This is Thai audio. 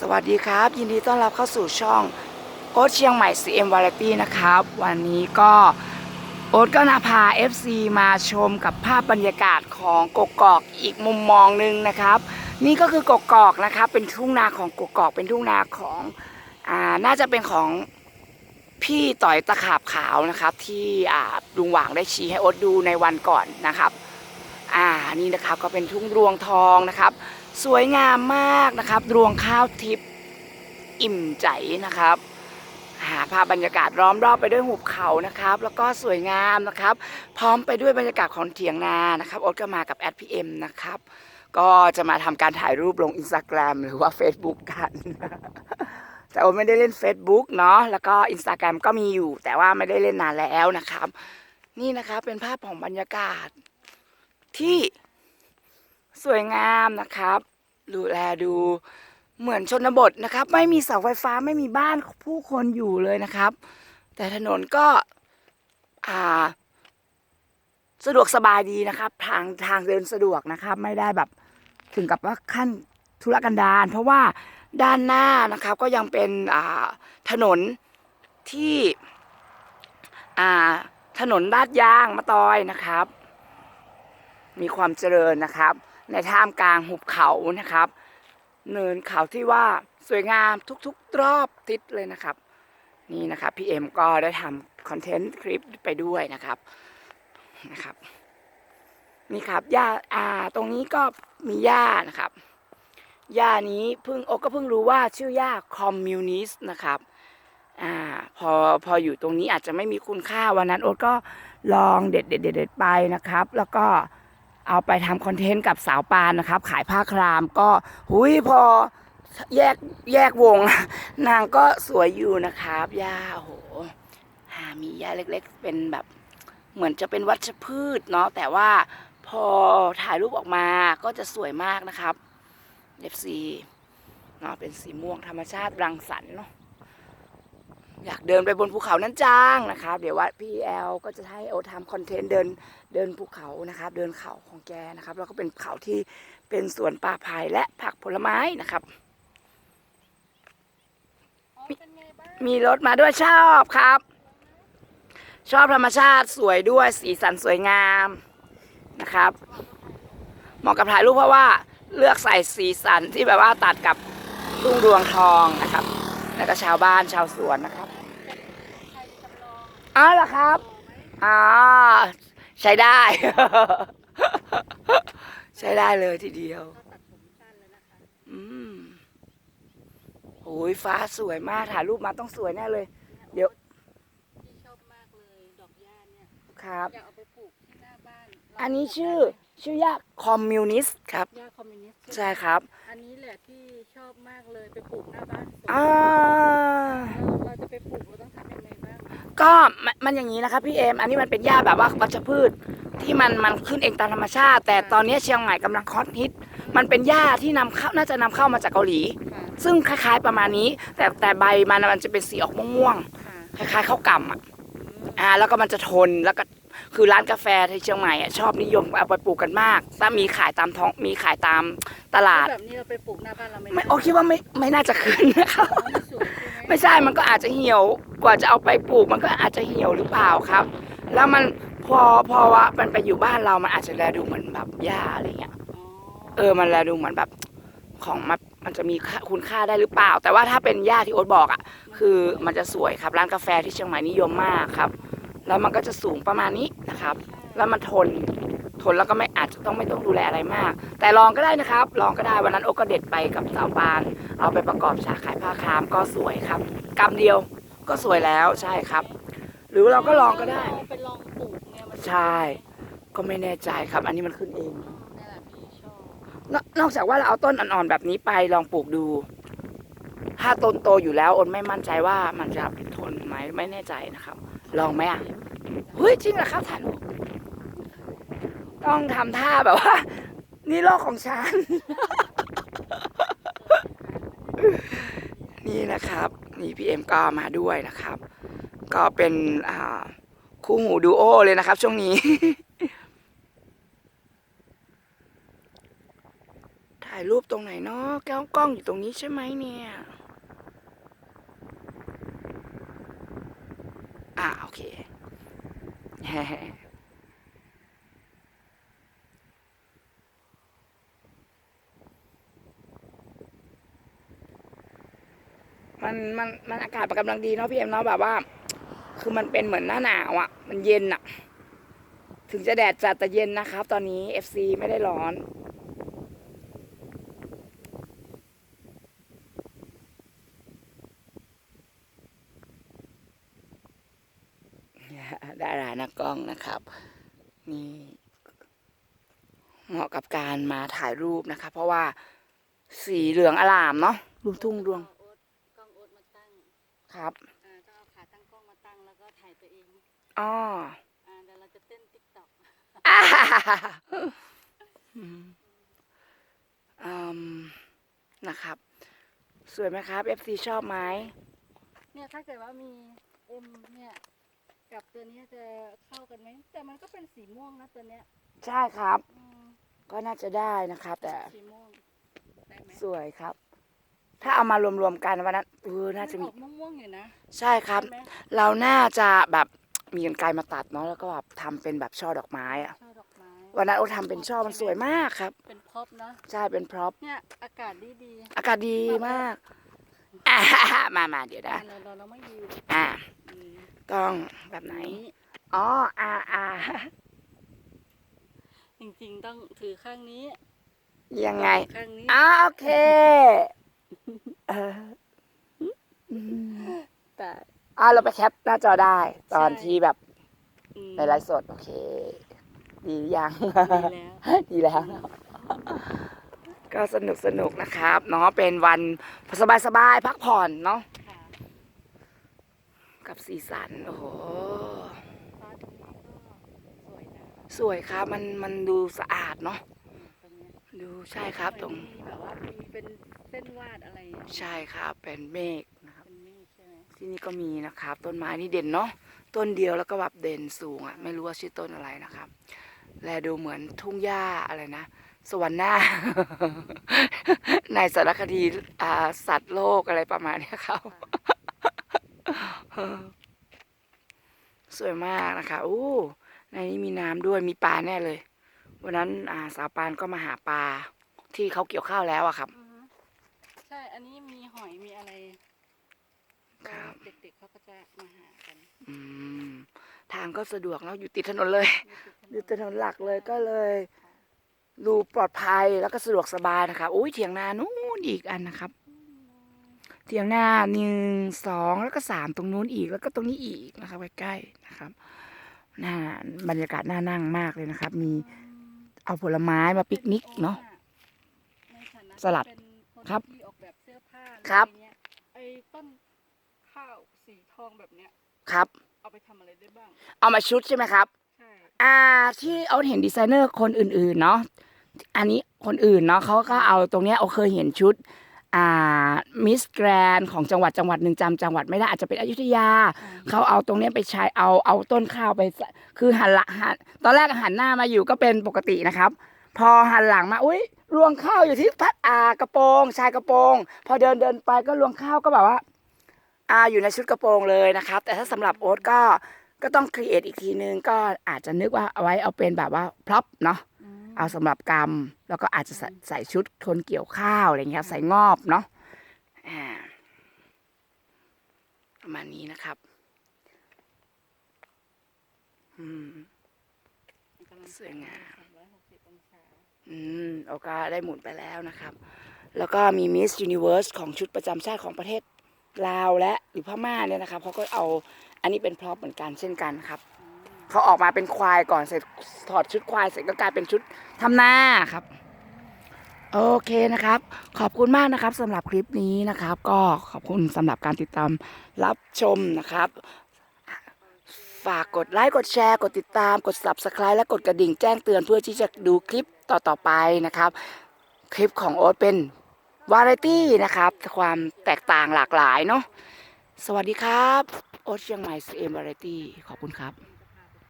สวัสดีครับ ยินดีต้อนรับเข้าสู่ช่องโอ๊ตเชียงใหม่ CM Variety นะครับ วันนี้ก็โอ๊ตก็นาพา FC มาชมกับภาพบรรยากาศของกกอกอีกมุมมองหนึ่งนะครับ นี่ก็คือกกอกนะครับเป็นทุ่งนาของกกอกเป็นทุ่งนาของอ่าน่าจะเป็นของพี่ต่อยตะขาบขาวนะครับ ที่อ่าลุงหว่างได้ชี้ให้โอ๊ตดูในวันก่อนนะครับ อ่านี่นะครับก็เป็นทุ่งรวงทองนะครับ สวยงามมากนะครับ รวงข้าวทิพย์อิ่มใจนะครับ หาภาพบรรยากาศล้อมรอบไปด้วยหุบเขานะครับ แล้วก็สวยงามนะครับ พร้อมไปด้วยบรรยากาศของเถียงนานะครับโอ๊ตก็มากับแอดพีเอ็มนะครับ ก็จะมาทำการถ่ายรูปลงอินสตาแกรมหรือว่า Facebook กัน แต่โอ๊ตไม่ได้เล่น Facebook เนาะแล้วก็ Instagram ก็มีอยู่ แต่ว่าไม่ได้เล่นนานแล้วนะครับ นี่นะครับเป็นภาพของบรรยากาศที่ สวยงามนะครับ ดูแลดู เหมือนชนบทนะครับ ไม่มีเสาไฟฟ้าไม่มีบ้านผู้คนอยู่เลยนะครับ แต่ถนนก็อ่าสะดวกสบายดีนะครับ ทางทางเดินสะดวกนะครับ ไม่ได้แบบถึงกับว่าขั้นธุรกันดารเพราะว่าด้านหน้านะครับก็ยังเป็นถนนที่ถนนลาดยางมะตอยนะครับ มีความเจริญนะครับ ในท่ามกลางหุบเขานะครับ เนินเขาที่ว่าสวยงามทุกๆรอบทิศเลยนะครับ นี่นะครับพี่เอ็มก็ได้ทำคอนเทนต์คลิปไปด้วยนะครับนะครับนี่ครับหญ้าอ่าตรงนี้ก็มีหญ้านะครับหญ้านี้เพิ่งโอกก็เพิ่งรู้ว่าชื่อหญ้าคอมมิวนิสต์นะครับอ่าพอพออยู่ตรงนี้อาจจะไม่มีคุณค่าวันนั้นโอ๊ตก็ลองเด็ดเด็ดเด็ดเด็ดไปนะครับ แล้วก็ เอาไปทำคอนเทนต์กับสาวปานนะครับ ขายผ้าครามก็หุยพอแยกแยกวง นางก็สวยอยู่นะครับย่าโหหามีย่าเล็กๆ เป็นแบบเหมือนจะเป็นวัชพืชเนาะแต่ว่าพอถ่ายรูปออกมาก็จะสวยมากนะครับเอฟซีเนาะเป็นสีม่วงธรรมชาติรังสรรค์เนาะ อยากเดินไปบนภูเขานั้นจ้างนะครับเดี๋ยวว่าพี่แอลก็จะให้โอทำคอนเทนต์เดินเดินภูเขานะครับ เดินเขาของแกนะครับแล้วก็เป็นเขาที่เป็นสวนป่าไผ่และผักผลไม้นะครับ มีรถมาด้วยชอบครับ ชอบธรรมชาติสวยด้วยสีสันสวยงามนะครับเหมาะกับถ่ายรูปเพราะว่าเลือกใส่สีสันที่แบบว่าตัดกับรุ่งรวงทองนะครับ แล้วก็ชาวบ้านชาวสวนนะครับ อ๋อเหรอครับอ๋อใช้ได้ ใช้ได้เลยทีเดียวอืมโอ้ยฟ้าสวยมากถ่ายรูปมาต้องสวยแน่เลย เดี๋ยวที่ชอบมากเลยดอกหญ้าเนี่ยครับอยากเอาไปปลูกที่หน้าบ้านอันนี้ชื่อชื่อยาคอมมิวนิสต์ครับหญ้าคอมมิวนิสต์ใช่ครับ อันนี้แหละที่ชอบมากเลยไปปลูกหน้าบ้านสวนอ่าเราเราจะไปปลูกเราต้องทำยังไงบ้าง ก็มันมันอย่างนี้นะครับพี่เอม อันนี้มันเป็นหญ้าแบบว่าวัชพืชที่มันมันขึ้นเองตามธรรมชาติ แต่ตอนนี้เชียงใหม่กำลังคอตฮิต มันเป็นหญ้าที่นำเข้าน่าจะนำเข้ามาจากเกาหลี ค่ะซึ่งคล้ายๆประมาณนี้ แต่แต่ใบมันน่ะมันจะเป็นสีออกม่วงค่ะๆคล้ายๆข้าวกล่ำอะอ่าแล้วก็มันจะทนแล้วก็คือร้านกาแฟที่เชียงใหม่อะชอบนิยมเอาไปปลูกกันมากถ้ามีขายตามท้องมีขายตามตลาด แบบนี้เราไปปลูกหน้าบ้านเราไม่ไม่โอคิดว่าไม่ไม่น่าจะขึ้นนะครับอ๋อไม่สวยใช่ ไหมไม่ใช่มันก็อาจจะเหี่ยวกว่าจะเอาไปปลูก มันก็อาจจะเหี่ยวหรือเปล่าครับ แล้วมันพอพอว่ามันไปอยู่บ้านเรามันอาจจะแลดูเหมือนแบบหญ้าอะไรเงี้ยอ๋อเออมันแลดูเหมือนแบบของมันมันจะมีค่าคุณค่าได้หรือเปล่า แต่ว่าถ้าเป็นหญ้าที่โอ๊ตบอกอะคือมันจะสวยครับร้านกาแฟที่เชียงใหม่นิยมมากครับ แล้วมันก็จะสูงประมาณนี้นะครับ แล้วมันทน ทนแล้วก็ไม่อาจจะต้องไม่ต้องดูแลอะไรมาก แต่ลองก็ได้นะครับ ลองก็ได้วันนั้นโอ๊ตก็เด็ดไปกับสาวปาน เอาไปประกอบฉากขายผ้าครามก็สวยครับกำเดียวก็สวยแล้วใช่ครับ หรือเราก็ลองก็ได้เราไปลองปลูกเนี่ยมันใช่ ก็ไม่แน่ใจครับ อันนี้มันขึ้นเองนี่นแหละพี่ชอบนนอกจากว่าเราเอาต้นอ่อนๆแบบนี้ไปลองปลูกดู ถ้าต้นโตอยู่แล้วอนไม่มั่นใจว่ามันจะทนไหมไม่แน่ใจนะครับ ลองไหมอะเฮ้ยจริงเหรอครับถ่ายรูป ต้องทำท่าแบบว่า นี่โลกของฉัน นี่นะครับ นี่พี่เอ็มก็มาด้วยนะครับ ก็เป็นคู่หูดูโอเลยนะครับ ช่วงนี้ถ่ายรูปตรงไหนเนาะแก้วกล้องอยู่ตรงนี้ใช่ไหมเนี่ยอ่าโอเค มันมันมันอากาศกำลังดีเนาะพี่เอ็มเนาะแบบว่า คือมันเป็นเหมือนหน้าหนาวอะ่ะ มันเย็นอะ่ะ ถึงจะแดดจัดแต่เย็นนะครับ ตอนนี้ FC ไม่ได้ร้อนดารานักกล้องนะครับ นี่เหมาะกับการมาถ่ายรูปนะคะ เพราะว่าสีเหลืองอลามเนาะรูปทุ่งดวง ครับอ่าต้องเอาขาตั้งกล้องมาตั้งแล้วก็ถ่ายตัวเองอ๋ออ่าเดี๋ยวเราจะเต้นติ๊กต็อกอ่าอืมอืมนะครับ สวยไหมครับ FC ชอบไหมเนี่ยถ้าเกิดว่ามีเอ็มเนี่ยกับตัวเนี้ยจะเข้ากันไหมแต่มันก็เป็นสีม่วงนะตัวเนี้ยใช่ครับ อืมก็น่าจะได้นะครับ แต่สีม่วงได้ไหมสวยครับ ถ้าเอามารวมๆกันวันนั้นเออน่าจะนมีออกม่วงๆอยู่นะ ใช่ครับ ใช่ไหม เราน่าจะแบบมีกันไกลมาตัดเนาะแล้วก็แบบทำเป็นแบบช่อดอกไม้อะช่อดอกไม้ วันนั้นโอ้ทำเป็นช่อมันสวยมากครับ เป็นพร็อพนะ ใช่เป็นพร็อพเนี่ยอากาศดีดีอากาศดีมากอ่ามามาเดี๋ยวๆนะเราเราเราไม่ยืนอ่าอืมต้องแบบไหนนี้อ๋ออ่าอ่าจริงๆต้องถือข้างนี้ ยังไงข้างนี้ อ่าโอเคเอออืม แต่อ่าเราไปแคปหน้าจอได้ ตอนใช่ที่แบบอืมในไลฟ์สด โอเค ดีหรือยังดีแล้วดีแล้ว ก็สนุกสนุกนะครับ เนาะเป็นวันสบายสบายๆพักผ่อนเนาะค่ะกับสีสัน โอ้โหฟ้าตรงนี้ก็สวยนะสวยครับมันมันดูสะอาดเนาะอืมตรงเนี้ยดูใช่ครับตรงเหมือนมีแบบว่ามีเป็นเส้นวาดอะไรอะใช่ครับเป็นเมฆนะครับเป็นเมฆใช่ไหมที่นี่ก็มีนะครับ ต้นไม้นี่เด่นเนาะต้นเดียวแล้วก็แบบเด่นสูงอะ่ะไม่รู้ว่าชื่อต้นอะไรนะครับ แลดูเหมือนทุ่งหญ้าอะไรนะสวรรค์หน้า ในสารคดีอ่าสัตว์โลกอะไรประมาณเนี้ยครับสวยมากนะคะอู้ในนี้มีน้ำด้วยมีปลาแน่เลย วันนั้นอ่าสาวปานก็มาหาปลาที่เขาเกี่ยวข้าวแล้วอะครับ อือฮึใช่อันนี้มี หอยมีอะไรครับ เด็กๆเขาก็จะมาหากันอืมทางก็สะดวกแล้วอยู่ติดถนนเลย อยู่ถนนหลักเลยก็เลย ดูปลอดภัยแล้วก็สะดวกสบายนะครับอุ้ยเถียงนานู้นอีกอันนะครับ เถียงนาหนึ่งสองแล้วก็สามตรงนู้นอีกแล้วก็ตรงนี้อีกนะครับใกล้ๆนะครับน่าบรรยากาศน่านั่งมากเลยนะครับ มีเอาผลไม้มาปิกนิกเนาะในฐานะสลัดที่เป็นคนครับ ที่ ออกแบบเสื้อผ้าครับอะไเงี้ยไอ้ต้นข้าวสีทองแบบเนี้ย ครับ เอาไปทำอะไรได้บ้าง เอามาชุดใช่ไหมครับ ใช่ อ่าที่เอาเห็นดีไซเนอร์คนอื่นๆเนาะอันนี้คนอื่นเนาะเขาก็เอาตรงเนี้ยเอาเคยเห็นชุดอ่ามิสแกรนของจังหวัดจังหวัดหนึ่งจำจังหวัดไม่ได้อาจจะเป็นอยุธยา เขาเอาตรงเนี้ยไปใช้เอาเอาต้นข้าวไปใส่คือหันหละหันตอนแรกหันหน้ามาอยู่ก็เป็นปกตินะครับ พอหันหลังมาอุ้ยรวงข้าวอยู่ที่พัดอากระโปรงชายกระโปรง พอเดินเดินไปก็รวงข้าวก็แบบว่าอ่าอยู่ในชุดกระโปรงเลยนะครับ แต่ถ้าสำหรับโอ๊ตก็ก็ต้องครีเอทอีกทีนึงก็อาจจะนึกว่าเอาไว้เอาเป็นแบบว่าพร็อพเนาะอืมเอาสำหรับกรรมแล้วก็อาจจะใส่ใส่ชุดคนเกี่ยวข้าวอะไรเงี้ยครับใส่งอบเนาะอ่าประมาณนี้นะครับอืมกำลังสวยงาม อืมโอกาได้หมุนไปแล้วนะครับ แล้วก็มีมิส s u นิเวิร์สของชุดประจำชาติของประเทศลาวและหรือพม่าเนี่ยนะครับเขาก็เอาอันนี้เป็นพร็อพเหมือนกันเช่นกันครับเขาออกมาเป็นควายก่อนเสร็จถอดชุดควายเสร็จก็กลายเป็นชุดทำหน้าครับโอเคนะครับ ขอบคุณมากนะครับสำหรับคลิปนี้นะครับ ก็ขอบคุณสำหรับการติดตามรับชมนะครับ ฝากกดไลค์กดแชร์ กดติดตามกด subscribe และกดกระดิ่งแจ้งเตือนเพื่อที่จะดูคลิป ต่อๆไปนะครับ คลิปของโอ๊ตเป็นวาไรตี้นะครับ ความแตกต่างหลากหลายเนาะสวัสดีครับ โอ๊ตเชียงใหม่เอ็มวาไรตี้ขอบคุณครับ